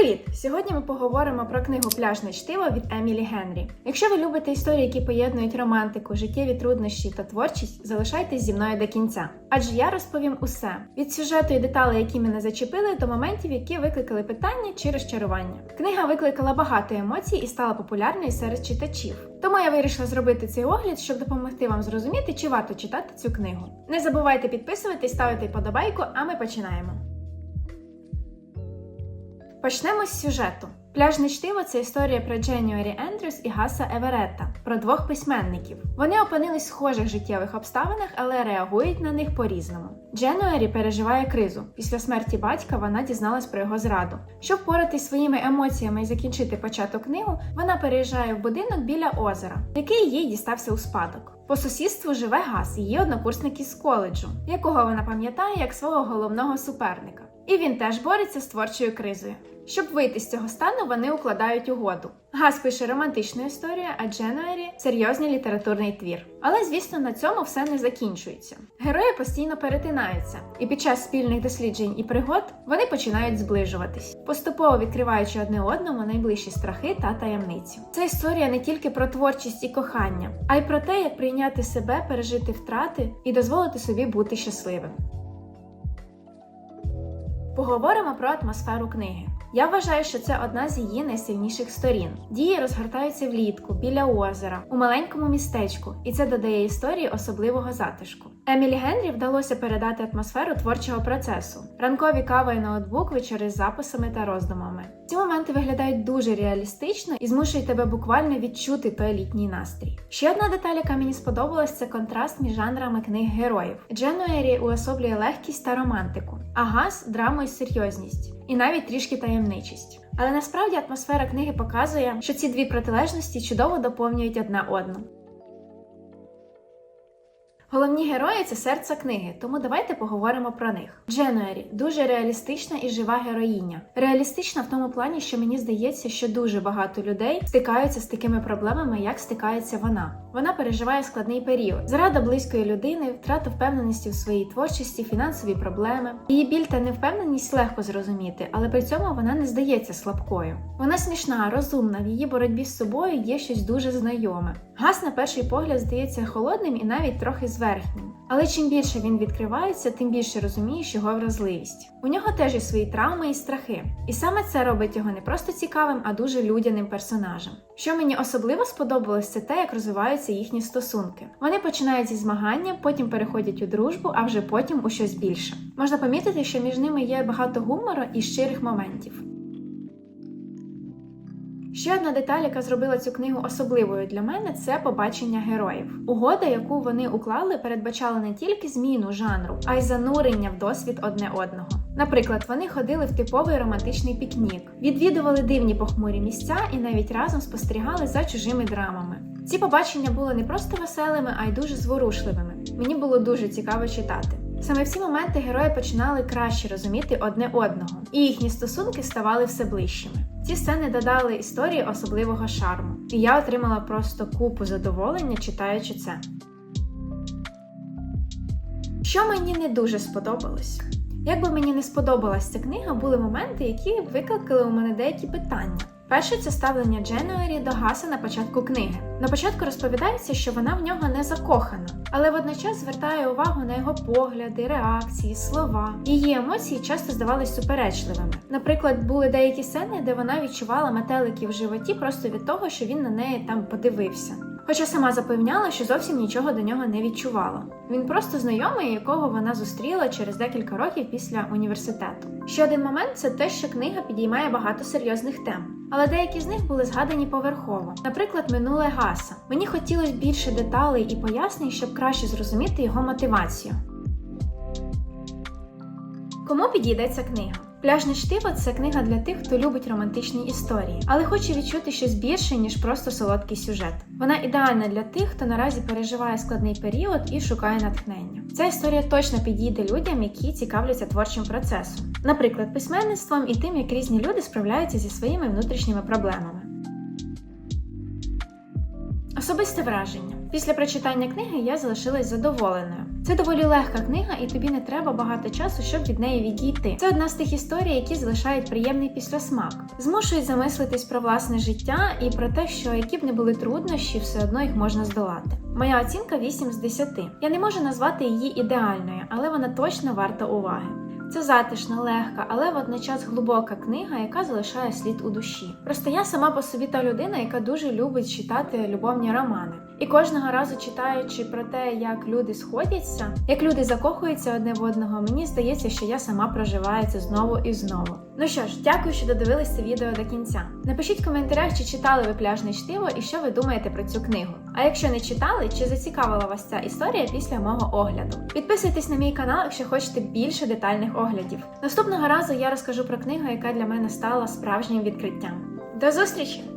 Привіт! Сьогодні ми поговоримо про книгу Пляжне чтиво від Емілі Генрі. Якщо ви любите історії, які поєднують романтику, життєві труднощі та творчість, залишайтесь зі мною до кінця. Адже я розповім усе від сюжету і деталей, які мене зачепили, до моментів, які викликали питання чи розчарування. Книга викликала багато емоцій і стала популярною серед читачів. Тому я вирішила зробити цей огляд, щоб допомогти вам зрозуміти, чи варто читати цю книгу. Не забувайте підписуватись, ставити подобайку, а ми починаємо. Почнемо з сюжету. Пляжне чтиво це історія про Дженюері Ендрюс і Гаса Еверетта, про двох письменників. Вони опинились в схожих життєвих обставинах, але реагують на них по-різному. Дженуері переживає кризу. Після смерті батька вона дізналась про його зраду. Щоб впоратись своїми емоціями і закінчити початок книгу, вона переїжджає в будинок біля озера, який їй дістався у спадок. По сусідству живе Гас, її однокурсник із коледжу, якого вона пам'ятає як свого головного суперника. І він теж бореться з творчою кризою. Щоб вийти з цього стану, вони укладають угоду. Гас пише романтичну історію, а Дженуері серйозний літературний твір. Але, звісно, на цьому все не закінчується. Герої постійно перетинаються, і під час спільних досліджень і пригод вони починають зближуватись, поступово відкриваючи одне одному найближчі страхи та таємниці. Це історія не тільки про творчість і кохання, а й про те, як прийняти себе, пережити втрати і дозволити собі бути щасливим. Поговоримо про атмосферу книги. Я вважаю, що це одна з її найсильніших сторін. Дії розгортаються влітку, біля озера, у маленькому містечку, і це додає історії особливого затишку. Емілі Генрі вдалося передати атмосферу творчого процесу, ранкові кава і ноутбук, вечори з записами та роздумами. Ці моменти виглядають дуже реалістично і змушують тебе буквально відчути той літній настрій. Ще одна деталь, яка мені сподобалась, це контраст між жанрами книг героїв. Дженуері уособлює легкість та романтику, а Гас драму і серйозність, і навіть трішки таємничість. Але насправді атмосфера книги показує, що ці дві протилежності чудово доповнюють одна одну. Головні герої це серце книги, тому давайте поговоримо про них. Дженуері дуже реалістична і жива героїня. Реалістична в тому плані, що мені здається, що дуже багато людей стикаються з такими проблемами, як стикається вона. Вона переживає складний період, зрада близької людини, втрата впевненості в своїй творчості, фінансові проблеми. Її біль та невпевненість легко зрозуміти, але при цьому вона не здається слабкою. Вона смішна, розумна, в її боротьбі з собою є щось дуже знайоме. Газ на перший погляд здається холодним і навіть трохи зверхнім. Але чим більше він відкривається, тим більше розумієш його вразливість. У нього теж є свої травми і страхи. І саме це робить його не просто цікавим, а дуже людяним персонажем. Що мені особливо сподобалось, це те, як розвиваються їхні стосунки. Вони починають зі змагання, потім переходять у дружбу, а вже потім у щось більше. Можна помітити, що між ними є багато гумору і щирих моментів. Ще одна деталь, яка зробила цю книгу особливою для мене, це побачення героїв. Угода, яку вони уклали, передбачала не тільки зміну жанру, а й занурення в досвід одне одного. Наприклад, вони ходили в типовий романтичний пікнік, відвідували дивні похмурі місця і навіть разом спостерігали за чужими драмами. Ці побачення були не просто веселими, а й дуже зворушливими. Мені було дуже цікаво читати. Саме в ці моменти герої починали краще розуміти одне одного, і їхні стосунки ставали все ближчими. Ці сцени додали історії особливого шарму, і я отримала просто купу задоволення, читаючи це. Що мені не дуже сподобалось? Як би мені не сподобалась ця книга, були моменти, які викликали у мене деякі питання. Перше це ставлення Дженуері до Гаса на початку книги. На початку розповідається, що вона в нього не закохана, але водночас звертає увагу на його погляди, реакції, слова. Її емоції часто здавались суперечливими. Наприклад, були деякі сцени, де вона відчувала метелики в животі просто від того, що він на неї там подивився. Хоча сама запевняла, що зовсім нічого до нього не відчувала. Він просто знайомий, якого вона зустріла через декілька років після університету. Ще один момент це те, що книга підіймає багато серйозних тем, але деякі з них були згадані поверхово. Наприклад, минуле Гаса. Мені хотілося більше деталей і пояснень, щоб краще зрозуміти його мотивацію. Кому підійде ця книга? Пляжне чтиво це книга для тих, хто любить романтичні історії, але хоче відчути щось більше, ніж просто солодкий сюжет. Вона ідеальна для тих, хто наразі переживає складний період і шукає натхнення. Ця історія точно підійде людям, які цікавляться творчим процесом, наприклад, письменництвом і тим, як різні люди справляються зі своїми внутрішніми проблемами. Особисте враження. Після прочитання книги я залишилась задоволеною. Це доволі легка книга, і тобі не треба багато часу, щоб від неї відійти. Це одна з тих історій, які залишають приємний післясмак, змушують замислитись про власне життя і про те, що які б не були труднощі, все одно їх можна здолати. Моя оцінка 8 з 10. Я не можу назвати її ідеальною, але вона точно варта уваги. Це затишна, легка, але водночас глибока книга, яка залишає слід у душі. Просто я сама по собі та людина, яка дуже любить читати любовні романи. І кожного разу читаючи про те, як люди сходяться, як люди закохуються одне в одного, мені здається, що я сама проживаю це знову і знову. Ну що ж, дякую, що додивились це відео до кінця. Напишіть в коментарях, чи читали ви пляжне чтиво і що ви думаєте про цю книгу. А якщо не читали, чи зацікавила вас ця історія після мого огляду? Підписуйтесь на мій канал, якщо хочете більше детальних оглядів. Наступного разу я розкажу про книгу, яка для мене стала справжнім відкриттям. До зустрічі!